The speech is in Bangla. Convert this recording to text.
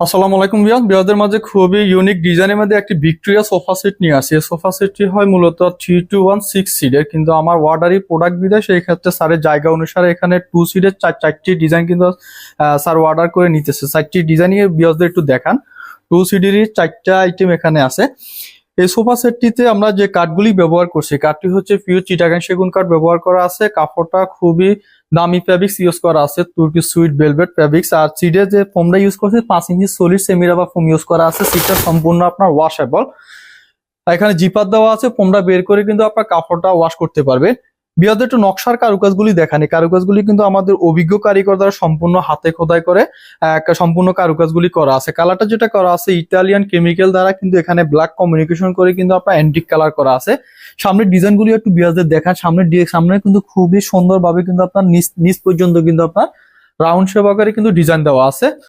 আসসালামু আলাইকুম বিয়াদ বিয়াদের মাঝে খুবই ইউনিক ডিজাইনের মধ্যে একটি ভিক্টোরিয়া সোফা সেট নিয়ে আসি। এই সোফা সেটটি হয় মূলত থ্রি টু ওয়ান সিক্স সিটের কিন্তু আমার ওয়ার্ডারি প্রোডাক্ট বিদায়, সেই ক্ষেত্রে স্যারের জায়গা অনুসারে এখানে টু সিটের চার চারটি ডিজাইন কিন্তু স্যার অর্ডার করে নিতেছে। চারটি ডিজাইন নিয়ে বিয়াজদের একটু দেখান। টু সিডির চারটা আইটেম এখানে আছে। এই সোফা সেটটিতে আমরা যে কাঠগুলি ব্যবহার করছি কাঠটি হচ্ছে পিওর চিটাগাং সেগুন কাঠ ব্যবহার করা আছে, কাপড়টা খুবই দামি ফ্যাব্রিক্স ইউজ করা আছে তুর্কি সুইট বেলভেট ফ্যাব্রিক্স আর সিডের যে ফোমটা ইউজ করছে, পাঁচ ইঞ্চি সলিড সেমিরা বা ফোম ইউজ করা আছে সিটটা সম্পূর্ণ আপনার ওয়াশেবল এখানে জিপার দেওয়া আছে, ফোমটা বের করে কিন্তু আপনার কাপড়টা ওয়াশ করতে পারবে। বিয়াদের একটু নকশার কারুকাজগুলি দেখান। কারুকাজগুলি কিন্তু আমাদের অভিজ্ঞ কারিগর দ্বারা সম্পূর্ণ হাতে খোদাই করে সম্পূর্ণ কারুকাজগুলি করা আছে। কালারটা যেটা করা আছে, ইটালিয়ান কেমিক্যাল দ্বারা কিন্তু এখানে ব্ল্যাক কমিউনিকেশন করে কিন্তু আপনার অ্যান্টিক কালার করা আছে। সামনের ডিজাইনগুলি একটু বিয়াজদের দেখান। সামনের ডি- সামনে কিন্তু খুবই সুন্দরভাবে কিন্তু আপনার নিচ পর্যন্ত কিন্তু আপনার রাউন্ড আকারে কিন্তু ডিজাইন দেওয়া আছে।